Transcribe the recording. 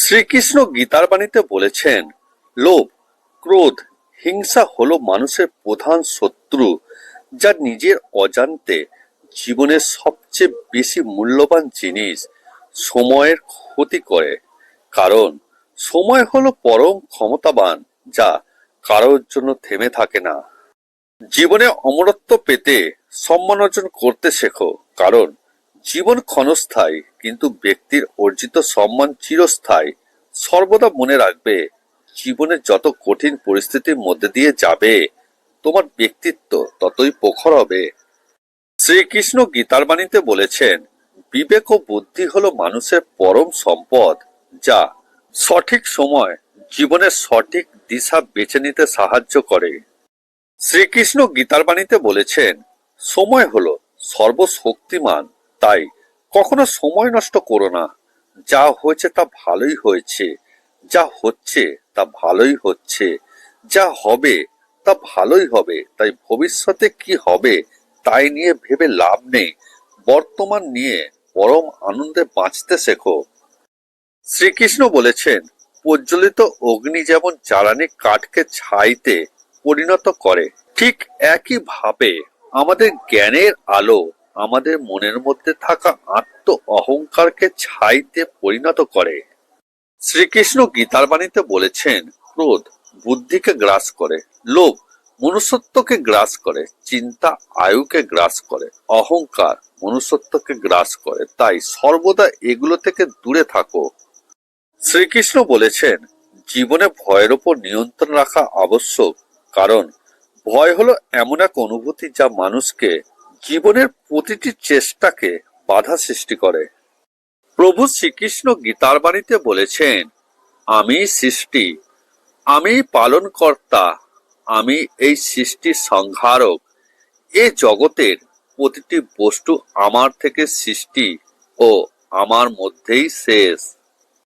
শ্রীকৃষ্ণ গীতার বাণীতে বলেছেন, লোভ, ক্রোধ, হিংসা হলো মানুষের প্রধান শত্রু, যা নিজের অজান্তে জীবনের সবচেয়ে বেশি মূল্যবান জিনিস, সময়ের ক্ষতি করে। কারণ, সময় হলো পরম ক্ষমতাবান, যা কারোর জন্য থেমে থাকে না। জীবনে অমরত্ব পেতে সম্মান অর্জন করতে শেখো। কারণ জীবন ক্ষণস্থায়ী, কিন্তু ব্যক্তির অর্জিত সম্মান চিরস্থায়ী, সর্বদা মনে রাখবে, জীবনে যত কঠিন পরিস্থিতির মধ্যে দিয়ে যাবে, তোমার ব্যক্তিত্ব ততই প্রখর হবে। শ্রীকৃষ্ণ গীতার বাণীতে বলেছেন, বিবেক ও বুদ্ধি হলো মানুষের পরম সম্পদ, যা সঠিক সময় জীবনের সঠিক দিশা বেছে নিতে সাহায্য করে। শ্রীকৃষ্ণ গীতার বাণীতে বলেছেন, সময় হলো সর্বশক্তিমান তাই কখনো সময় নষ্ট করো না। যা হয়েছে তা ভালোই হয়েছে, যা হচ্ছে তা ভালোই হচ্ছে, যা হবে তা ভালোই হবে, তাই ভবিষ্যতে কি হবে তাই নিয়ে ভেবে লাভ নেই। বর্তমান নিয়ে পরম আনন্দে বাঁচতে শেখো। শ্রীকৃষ্ণ বলেছেন, প্রজ্বলিত অগ্নি যেমন জ্বালানি কাঠকে ছাইতে পরিণত করে, ঠিক একই ভাবে আমাদের জ্ঞানের আলো আমাদের মনের মধ্যে থাকা আত্ম অহংকারকে ছাইতে পরিণত করে। শ্রীকৃষ্ণ গীতার বাণীতে বলেছেন, ক্রোধ বুদ্ধিকে গ্রাস করে, লোভ মনুষ্যত্বকে গ্রাস করে, চিন্তা আয়ুকে গ্রাস করে, অহংকার মনুষ্যত্বকে গ্রাস করে। তাই সর্বদা এগুলো থেকে দূরে থাকো। শ্রীকৃষ্ণ বলেছেন, জীবনে ভয়ের ওপর নিয়ন্ত্রণ রাখা আবশ্যক, কারণ ভয় হলো এমন এক অনুভূতি যা মানুষকে জীবনের প্রতিটি চেষ্টাকে বাধা সৃষ্টি করে। প্রভু শ্রীকৃষ্ণ গীতার বাণীতে বলেছেন, আমি সৃষ্টি, আমি পালনকর্তা, আমি এই সৃষ্টির সংহারক। এ জগতের প্রতিটি বস্তু আমার থেকে সৃষ্টি ও আমার মধ্যেই শেষ।